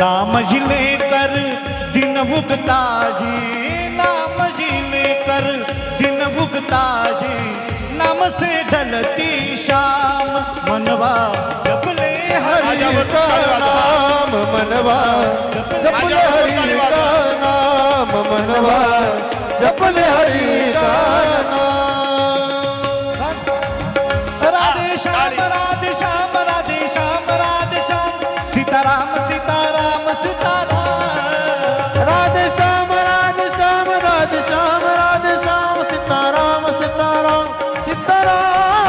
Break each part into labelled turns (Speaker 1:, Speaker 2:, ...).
Speaker 1: नाम जिले कर दिन भुगताजी नाम जिले कर दिन भुगताजी नाम से ढलती शाम मनवा जपले हरि
Speaker 2: नाम मनवा जपले हरि का नाम मनवा जपले हरि का नाम।
Speaker 1: राधे श्याम राधे श्याम राधे श्याम राधे श्याम। सीताराम सीताराम सीताराम
Speaker 2: राधे श्याम राधे श्याम राधे श्याम राधे श्याम सीताराम सीताराम
Speaker 1: हरे
Speaker 2: सीताराम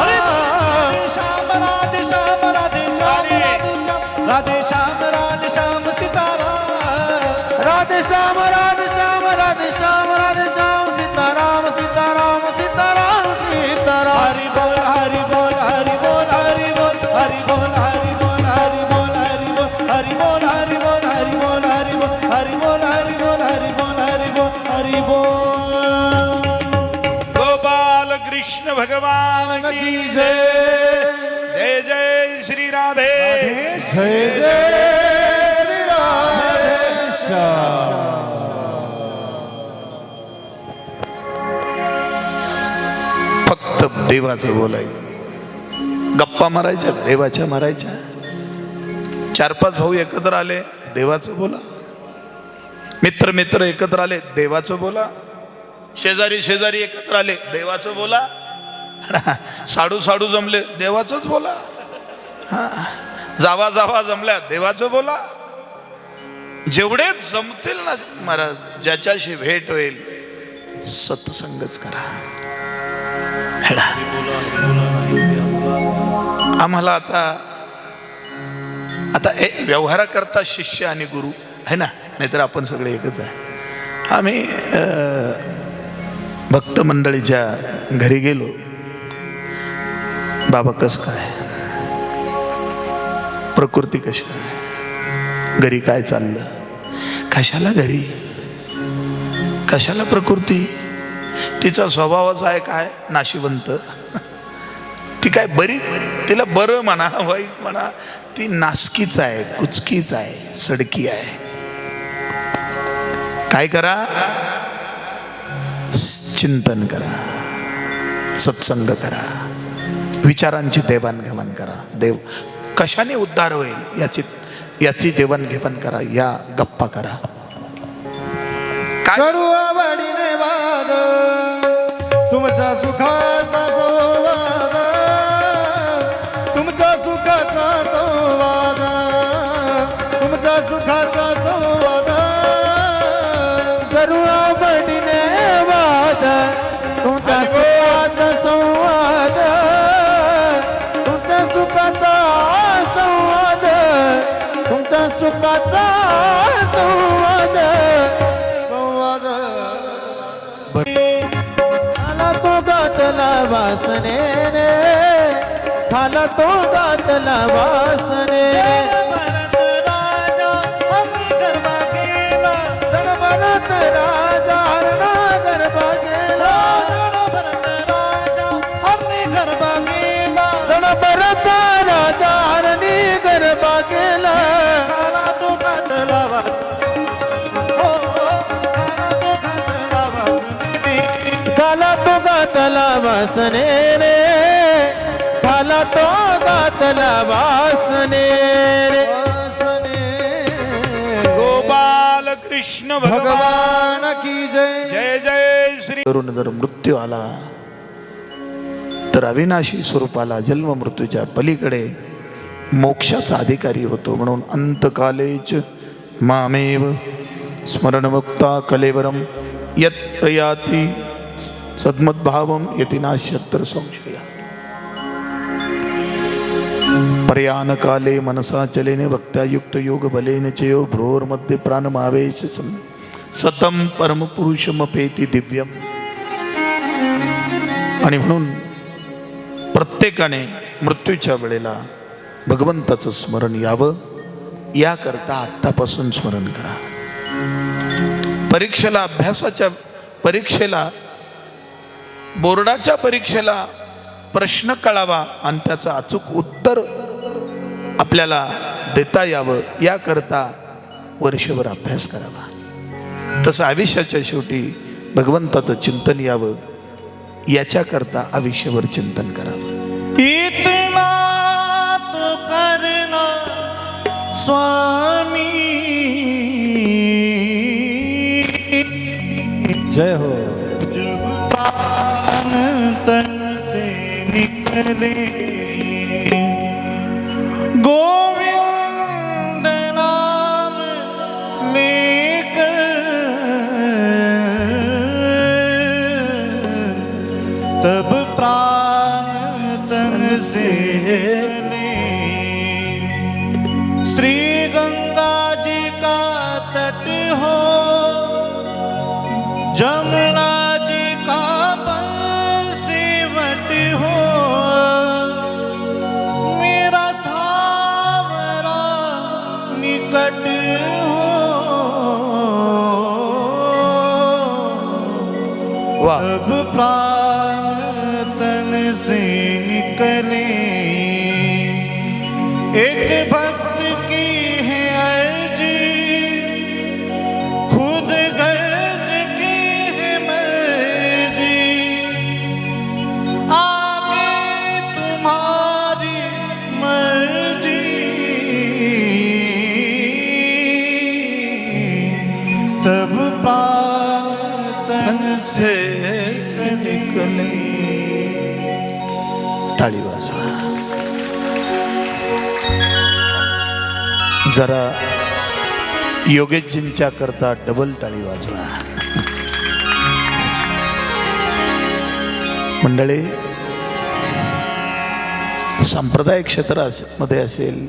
Speaker 1: राधे श्याम राधे श्याम राधे श्याम राधे श्याम राधे श्याम राधे श्याम सीताराम
Speaker 2: राधे श्याम राधे श्याम राधे
Speaker 1: हरि बोल हरि बोल हरि बोल हरि बोल हरि बोल। हरि बोल हरि बोल
Speaker 3: गोपाल कृष्ण भगवान की
Speaker 2: जय।
Speaker 3: जय। जय श्री राधे।
Speaker 2: जय जय श्री राधे
Speaker 3: देवाचं बोलायचं. गप्पा मारायच्या देवाच्या मारायच्या. चार पाच भाऊ एकत्र आले देवाचं बोला. मित्र मित्र एकत्र आले देवाचं बोला. शेजारी शेजारी एकत्र आले देवाचं बोला. साडू साडू जमले देवाचंच बोला. जावा जावा जमल्या देवाचं बोला. जेवढे जमतील ना महाराज ज्याच्याशी भेट होईल सत्संगच करा. आम्हाला आता आता हे व्यवहाराकरता शिष्य आणि गुरु आहे ना? नाहीतर आपण सगळे एकच आहे. आम्ही भक्त मंडळीच्या घरी गेलो. बाबा कसं काय? प्रकृती कशी काय? घरी काय चाललं? कशाला घरी? कशाला प्रकृती? तिचा स्वभावच आहे काय? नाशिवंत. ती काय बरी? तिला बरं म्हणा वाईट म्हणा. ती नासकीच आहे कुचकीच आहे सडकी आहे. काय करा? चिंतन करा. सत्संग करा. विचारांची देवाणघेवाण करा. देव कशाने उद्धार होईल याची याची देवाणघेवाण करा या गप्पा करा. काय
Speaker 2: करू आवडीने वाद तुमच्या सुखाचा लोकाचा संवाद. संवाद. झाला तो गातला वासनेने. झाला तो गातला
Speaker 1: वासने राजा
Speaker 2: हरणा गरबा गेला
Speaker 1: जण भरत राजा
Speaker 2: हरणे गरबा गेला गातला वासनेने खाला तो गातला वासनेने
Speaker 3: गोपाल कृष्ण भगवान
Speaker 2: भगवान की जय.
Speaker 3: जय जय श्री करून जर मृत्यू आला तर अविनाशी स्वरूपाला जन्म मृत्यूच्या पलीकडे मोक्षाचा अधिकारी होतो म्हणून अंतकालेच मामेव स्मरणमुक्ता कलेवरम यत प्रयाती सद्मद्भावम यति नाश्यत्र संशय। प्रयाणकाले मनसा चलेने भक्त्यायुक्त योग बलेन चयो भ्रोर्मध्ये प्राणमावेश सम सतम परमपुरुषमपेती दिव्यम। आणि म्हणून प्रत्येकाने मृत्यूच्या वेळेला भगवंताचं स्मरण यावं याकरता आत्तापासून स्मरण करा. परीक्षेला अभ्यासाच्या परीक्षेला बोर्डाच्या परीक्षेला प्रश्न कळावा आणि त्याचं अचूक उत्तर आपल्याला देता यावं याकरता वर्षभर अभ्यास करावा. तसं आयुष्याच्या शेवटी भगवंताचं चिंतन यावं याच्याकरता आयुष्यभर चिंतन करावं.
Speaker 1: करना स्वामी.
Speaker 2: जय हो.
Speaker 1: जब तन से निकले। गो हो
Speaker 3: वा
Speaker 1: अब प्राण तन से
Speaker 3: जरा योगेशजींच्या करता डबल टाळी वाजवा. मंडळी सांप्रदायिक क्षेत्र अस- मध्ये असेल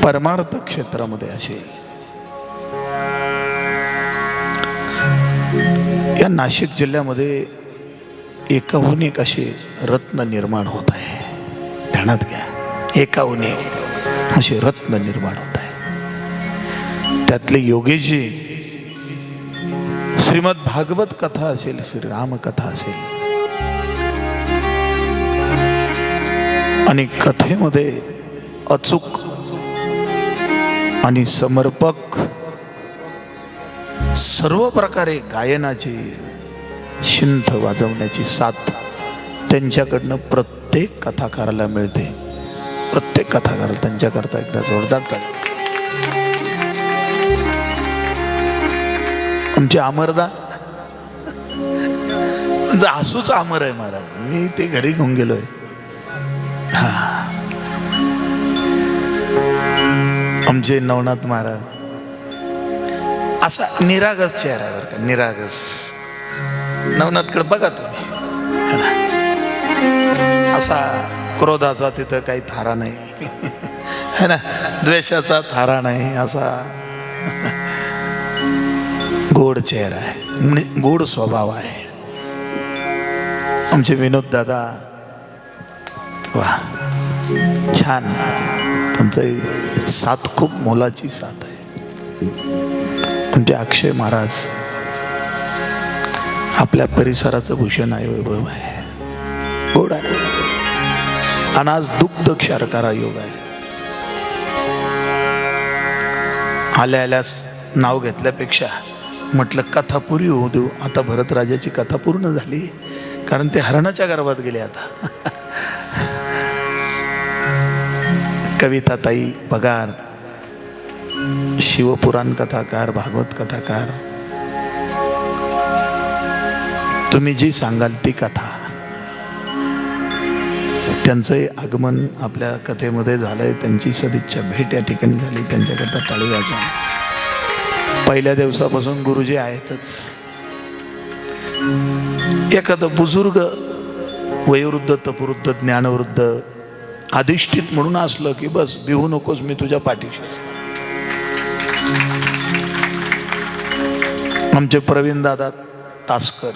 Speaker 3: परमार्थ क्षेत्रामध्ये असेल या नाशिक जिल्ह्यामध्ये एकाहून एक असे रत्न निर्माण होत आहे. ध्यानात घ्या. एकाहून एक. असे रत्न निर्माण होत आहे. त्यातले योगेशजी श्रीमद भागवत कथा असेल श्रीराम कथा असेल आणि कथेमध्ये अचूक आणि समर्पक सर्व प्रकारे गायनाची शिंथ वाजवण्याची साथ त्यांच्याकडनं प्रत्येक कथाकाराला मिळते. प्रत्येक कथाकार त्यांच्याकरता एकदा जोरदार टाळी आमचे अमरदा म्हणजे हसूच अमर आहे महाराज. मी ते घरी घेऊन गेलोय. आमचे नवनाथ महाराज. असा निरागस चेहरा आहे बरं का निरागस. नवनाथकडे बघा तुम्ही. असा क्रोधाचा तिथं काही थारा नाही. है ना? द्वेषाचा थारा नाही असा. गोड चेहरा आहे. म्हणजे गोड स्वभाव आहे. आमचे विनोद दादा वा छान. तुमचं साथ खूप मोलाची साथ आहे. तुमचे अक्षय महाराज आपल्या परिसराचं भूषण आहे वैभव आहे. गोड आहे. आणि आज दुग्ध क्षारकारा योग आहे. आल्या आल्यास नाव घेतल्यापेक्षा म्हटलं कथा पुरी होऊ देऊ. आता भरतराजाची कथा पूर्ण झाली. कारण ते हरणाच्या गर्भात गेले आता. कविताताई पगार. शिवपुराण कथाकार भागवत कथाकार. तुम्ही जी सांगाल ती कथा. त्यांचंही आगमन आपल्या कथेमध्ये झालंय. त्यांची सदिच्छा भेट या ठिकाणी झाली. त्यांच्याकरता टाळी वाजवा. पहिल्या दिवसापासून गुरुजी आहेतच. एखादं बुजुर्ग वयोवृद्ध तपवृद्ध ज्ञानवृद्ध अधिष्ठित म्हणून असलं की बस बिहू नकोस मी तुझ्या पाठीशी आमचे प्रवीण दादा तासकर.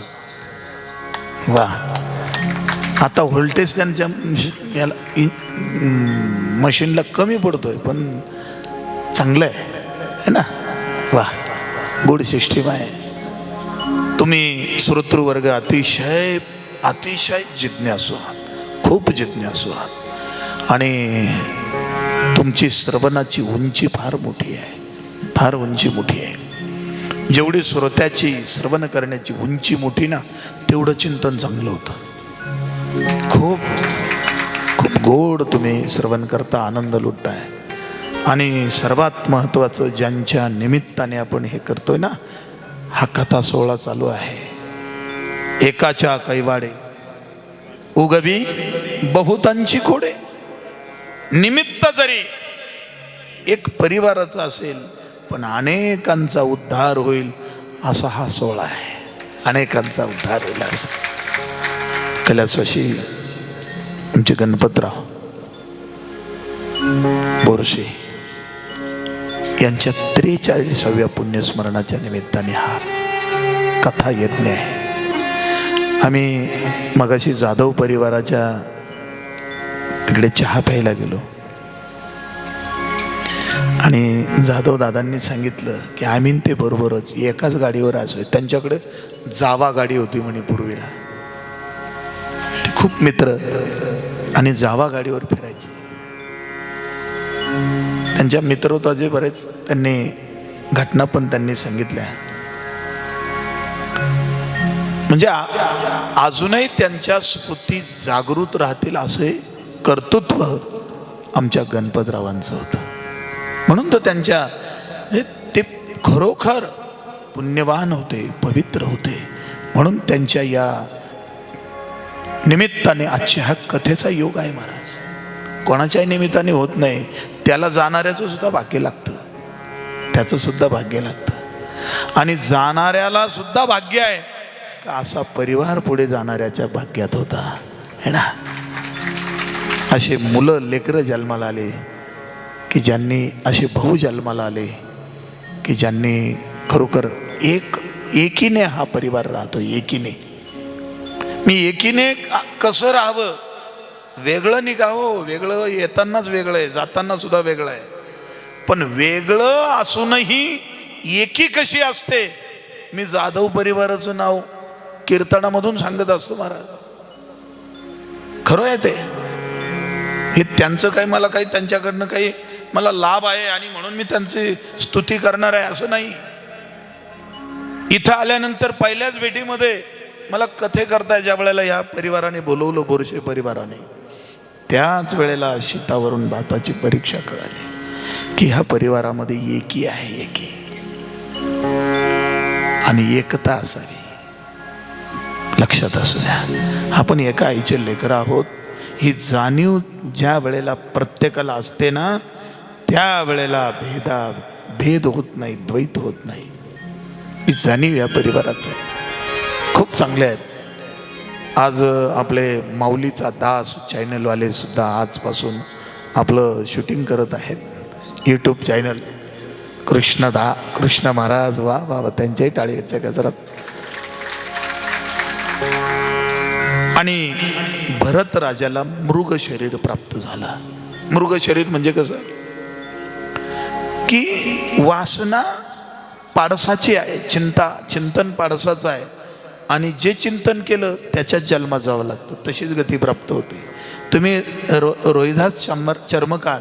Speaker 3: वा. आता व्होल्टेज त्यांच्या याला मशीनला कमी पडतोय पण चांगलं आहे है ना? वा गुड सिस्टीम आहे. तुम्ही श्रोतृवर्ग अतिशय अतिशय जिज्ञासू आहात. खूप जिज्ञासू आहात. आणि तुमची श्रवणाची उंची फार मोठी आहे. फार उंची मोठी आहे. जेवढी श्रोत्याची श्रवण करण्याची उंची मोठी ना तेवढं चिंतन चांगलं होतं. खूप खूप गोड तुम्ही श्रवण करता आनंद लुटताय. आणि सर्वात महत्त्वाचं ज्यांच्या निमित्ताने आपण हे करतोय ना हा कथा सोहळा चालू आहे. एकाच्या कैवाडे उगवी बहुतांची खोडे. निमित्त जरी एक परिवाराचा असेल पण अनेकांचा उद्धार होईल असा हा सोहळा आहे. अनेकांचा उद्धार होईल असा. कैलासवाशी आमचे गणपतराव बोरसे यांच्या त्रेचाळीसाव्या पुण्यस्मरणाच्या निमित्ताने हा कथा यज्ञ आहे. आम्ही मगाशी जाधव परिवाराच्या तिकडे चहा प्यायला गेलो. आणि जाधव दादांनी सांगितलं की आम्ही ते बरोबरच एकाच गाडीवर असो त्यांच्याकडे जावा गाडी होती म्हणे पूर्वीला. खूप मित्र आणि जावा गाडीवर फिरायची. त्यांच्या मित्रत्वाचे बरेच त्यांनी घटना पण त्यांनी सांगितल्या. म्हणजे अजूनही त्यांच्या स्फूर्ती जागृत राहतील असे कर्तृत्व आमच्या गणपतरावांचं होतं. म्हणून तर त्यांच्या ते खरोखर पुण्यवान होते पवित्र होते. म्हणून त्यांच्या या निमित्ताने आजच्या हा कथेचा योग आहे महाराज. कोणाच्याही निमित्ताने होत नाही त्याला जाणाऱ्याचं सुद्धा भाग्य लागतं. त्याचं सुद्धा भाग्य लागतं. आणि जाणाऱ्याला सुद्धा भाग्य आहे का असा परिवार पुढे जाणाऱ्याच्या भाग्यात होता. है ना? असे मुलं लेकरं जन्माला आले की ज्यांनी असे भाऊ जन्माला आले की ज्यांनी खरोखर एक एकीने हा परिवार राहतो एकीने. मी एकीने कसं राहावं? वेगळं निघावं वेगळं येतानाच वेगळं आहे जाताना सुद्धा वेगळं आहे. पण वेगळं असूनही एकी कशी असते? मी जाधव परिवाराचं नाव कीर्तनामधून सांगत असतो महाराज. खरं आहे ते. हे त्यांचं काही मला काही त्यांच्याकडनं काही मला लाभ आहे आणि म्हणून मी त्यांची स्तुती करणार आहे असं नाही. इथं आल्यानंतर पहिल्याच भेटीमध्ये मला कथे करताय ज्या वेळेला या परिवाराने बोलवलं बोरशे परिवाराने. त्याच वेळेला शीतावरून भाताची परीक्षा कळाली की ह्या परिवारामध्ये एकी आहे एकी. आणि एकता असावी. लक्षात असू द्या. आपण एका आईचे लेकर आहोत. ही जाणीव ज्या वेळेला प्रत्येकाला असते ना त्या वेळेला भेदा भेद होत नाही द्वैत होत नाही. ही जाणीव या परिवारात आहे. खूप चांगले आहेत. आज आपले माऊलीचा दास चॅनलवाले सुद्धा आजपासून आपलं शूटिंग करत आहेत. YouTube channel. कृष्ण दा कृष्ण महाराज वा वा त्यांच्याही टाळीच्या गजरात. आणि भरत राजाला मृग शरीर प्राप्त झाला. मृग शरीर म्हणजे कसं? की वासना पाडसाची आहे चिंता चिंतन पाडसाचं आहे. आणि जे चिंतन केलं त्याच्यात जन्मात जावं लागतं. तशीच गती प्राप्त होते. तुम्ही रो रोहिदास चर्म चर्मकार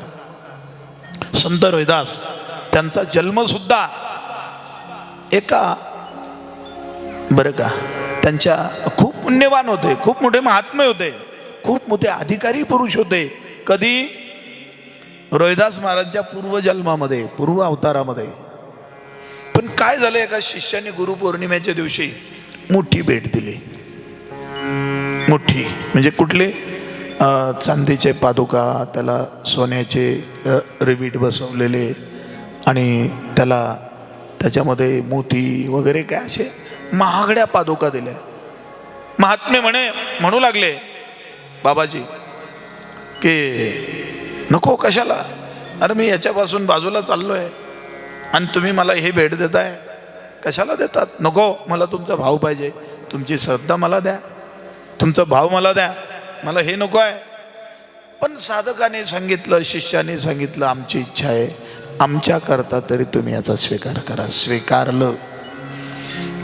Speaker 3: संत रोहिदास त्यांचा जन्मसुद्धा एका बरं का त्यांच्या खूप पुण्यवान होते खूप मोठे महात्मे होते खूप मोठे अधिकारी पुरुष होते. कधी? रोहिदास महाराजांच्या पूर्वजन्मामध्ये पूर्व अवतारामध्ये. पण काय झालं एका शिष्याने गुरुपौर्णिमेच्या दिवशी? मोठी भेट दिली. मोठी. म्हणजे कुठले? चांदीचे पादुका त्याला सोन्याचे रिबीट बसवलेले आणि त्याला त्याच्यामध्ये मोती वगैरे काय असे महागड्या पादुका दिल्या. महात्मे म्हणे म्हणू लागले बाबाजी की नको कशाला? अरे मी याच्यापासून बाजूला चाललो आहे आणि तुम्ही मला हे भेट देताय कशाला देतात? नको मला तुमचा भाव पाहिजे. तुमची श्रद्धा मला द्या. तुमचा भाव मला द्या. मला हे नको आहे. पण साधकाने सांगितलं शिष्याने सांगितलं आमची इच्छा आहे. आमच्याकरता तरी तुम्ही याचा स्वीकार करा. स्वीकारलं.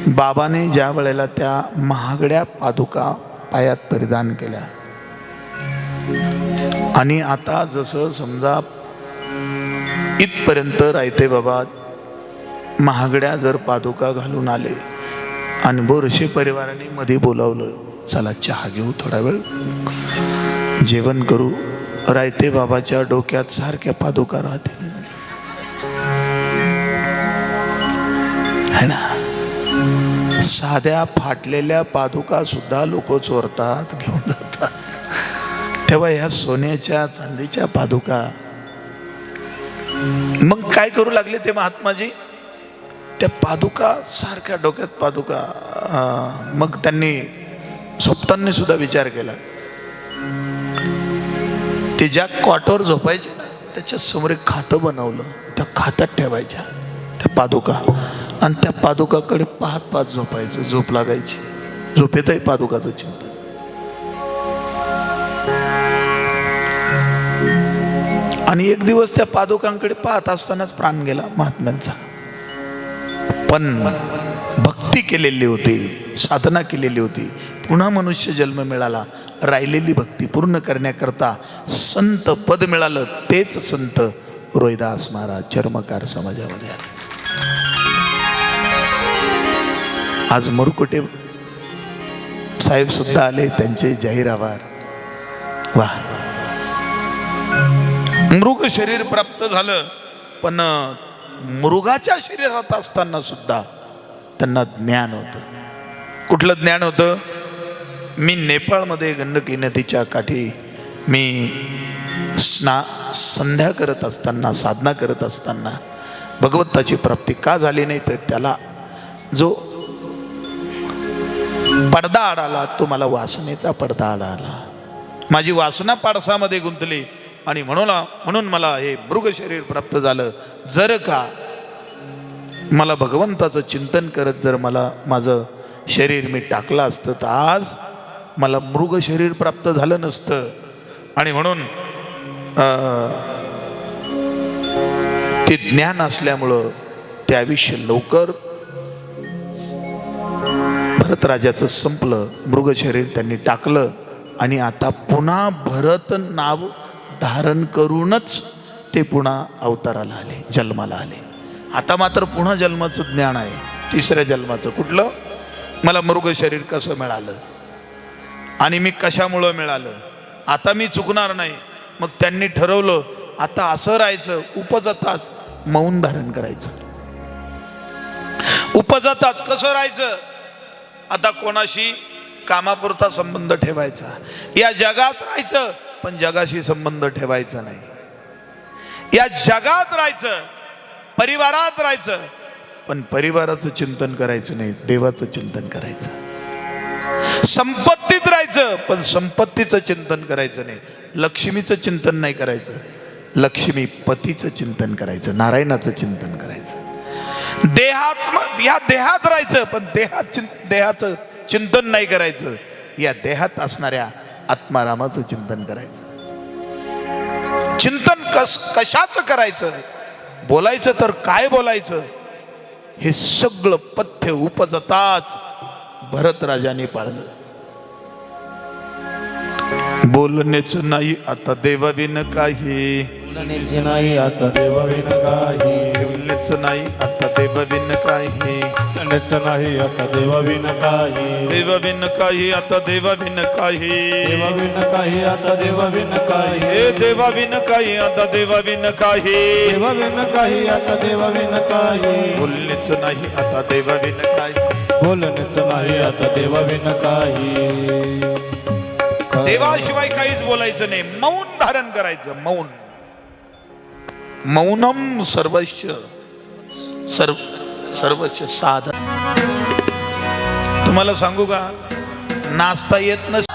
Speaker 3: बाबाने ज्या वेळेला त्या महागड्या पादुका पायात परिधान केल्या. आणि आता जसं समजा इथपर्यंत राहते बाबा महागड्या जर पादुका घालून आले आणि बोरशे परिवाराने मध्ये बोलावलं चला चहा घेऊ थोडा वेळ. जेवण करू. रायते बाबाच्या डोक्यात सारख्या पादुका राहतील. है ना? साध्या फाटलेल्या पादुका सुद्धा लोक चोरतात घेऊन जातात. तेव्हा ह्या सोन्याच्या चांदीच्या पादुका. मग काय करू लागले ते महात्माजी? त्या पादुका सारख्या डोक्यात पादुका मग त्यांनी झोपताना सुद्धा विचार केला. ते ज्या कॉटवर झोपायचे त्याच्यासमोर एक खातं बनवलं. त्या खात्यात ठेवायच्या त्या पादुका. आणि त्या पादुकाकडे पाहत पाहत झोपायचं झोप लागायची. झोपेतही पादुकाचं चिंतन. आणि एक दिवस त्या पादुकांकडे पाहत असतानाच प्राण गेला महात्म्यांचा. पण भक्ती केलेली होती साधना केलेली होती पुन्हा मनुष्य जन्म मिळाला राहिलेली भक्ती पूर्ण करण्याकरता संत पद मिळालं तेच संत रोहिदास महाराज चर्मकार समाजामध्ये आले. आज मुरकुटे साहेब सुद्धा आले त्यांचे जाहीर आभार. वा. मृग शरीर प्राप्त झालं पण मृगाच्या शरीरात असताना सुद्धा त्यांना ज्ञान होतं. कुठलं ज्ञान होतं? मी नेपाळमध्ये गंडकी नदीच्या काठी मी स्ना संध्या करत असताना साधना करत असताना भगवंताची प्राप्ती का झाली नाही तर त्याला जो पडदा आडाला तो मला वासनेचा पडदा आडाला माझी वासना पाडसामध्ये गुंतली. आणि म्हणून म्हणून मला हे मृग शरीर प्राप्त झालं. जर का मला भगवंताचं चिंतन करत जर मला माझं शरीर मी टाकलं असतं तर आज मला मृग शरीर प्राप्त झालं नसतं. आणि म्हणून ते ज्ञान असल्यामुळं ते आयुष्य लवकर भरतराजाचं संपलं. मृग शरीर त्यांनी टाकलं आणि आता पुन्हा भरत नाव धारण करूनच ते पुन्हा अवताराला आले जन्माला आले. आता मात्र पुन्हा जन्माचं ज्ञान आहे. तिसऱ्या जन्माचं. कुठलं? मला मृग शरीर कसं मिळालं? आणि मी कशामुळं मिळालं? आता मी चुकणार नाही. मग त्यांनी ठरवलं आता असं राहायचं उपजताच मौन धारण करायचं. उपजताच कसं राहायचं? आता कोणाशी कामापुरता संबंध ठेवायचा? या जगात राहायचं पण जगाशी संबंध ठेवायचा नाही. या जगात राहायचं परिवारात राहायचं पण परिवाराचं चिंतन करायचं नाही देवाचं चिंतन करायचं. संपत्तीत राहायचं पण संपत्तीचं चिंतन करायचं नाही. लक्ष्मीचं चिंतन नाही करायचं. लक्ष्मी पतीचं चिंतन करायचं नारायणाचं चिंतन करायचं. देहात या देहात राहायचं पण देहात चिं देहाचं चिंतन नाही करायचं. या देहात असणाऱ्या आत्मारामाचं चिंतन करायचं. चिंतन कस कशाचं करायचं? बोलायचं तर काय बोलायचं? हे सगळं पथ्य उपजताच भरतराजाने पाळलं. बोलण्याचं नाही आता देवाविन काही.
Speaker 2: बोलण्याचे नाही आता देवाविन काही
Speaker 3: बोलणेच नाही आता देवाविन काही
Speaker 2: बोलण्याचं नाही आता देवाविन काही
Speaker 3: देवाविन काही आता देवाविन काही
Speaker 2: देवाविन काही आता देवाविन काही
Speaker 3: हे देवाविन काही आता देवाविन काही
Speaker 2: देवाविन काही आता देवाविन काही
Speaker 3: बोलणेच नाही आता देवाविन काही
Speaker 2: बोलण्याचं नाही आता देवाविन काही
Speaker 3: देवाशिवाय काहीच बोलायचं नाही मौन धारण करायचं मौन मौनम सर्वस्व सर्व सर्वस्व साधन तुम्हाला सांगू का? नाचता येत नस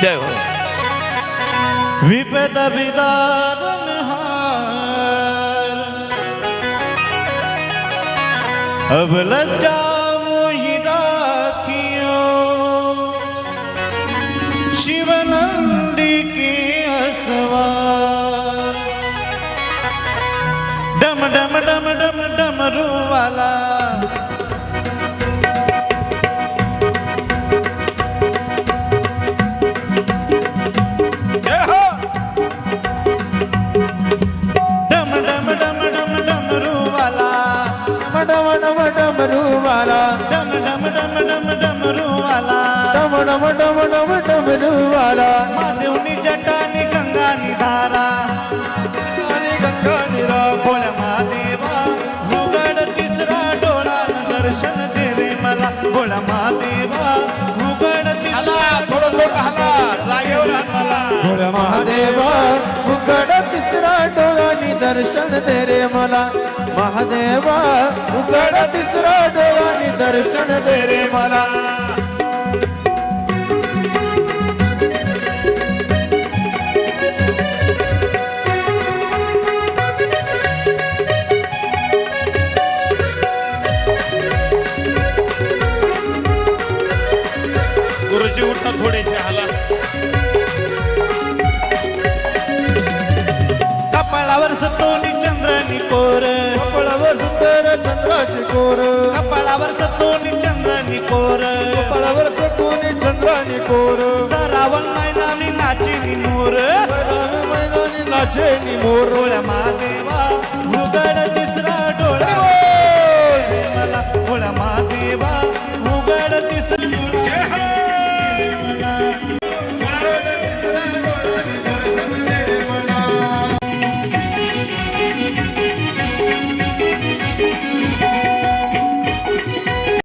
Speaker 3: जय हो.
Speaker 1: विपद विदारण हार। अब लज्जा
Speaker 3: ડમ ડમ
Speaker 1: ડમરૂ વાલા રૂવાલા
Speaker 2: ડમ ડમ ડમ ડમ ડમ
Speaker 1: રૂવાલા ડમ ડમ ડમ
Speaker 2: ડમ ડમ રૂવાલા
Speaker 1: મહાદેવ महादेवा उघड तिसरा
Speaker 2: डोळ्यानी दर्शन दे रे मला. महादेवा उघड तिसरा डोळ्यानी दर्शन दे रे मला.
Speaker 4: गुरुजी उठा थोडेसे हाला
Speaker 1: कोर
Speaker 2: कपाळावर सुंदर चंद्राची कोर.
Speaker 1: कपाळावर सतोनी चंद्रानी कोर.
Speaker 2: कपाळावर सतोनी चंद्रानी कोर.
Speaker 1: सरावण मैनानी नाची मोर.
Speaker 2: मैनानी नाचे मोर.
Speaker 1: डोळ्या महादेवा उघड तिसरा डोळा. हो! मला डोळ्या महादेवा उघड तिसरा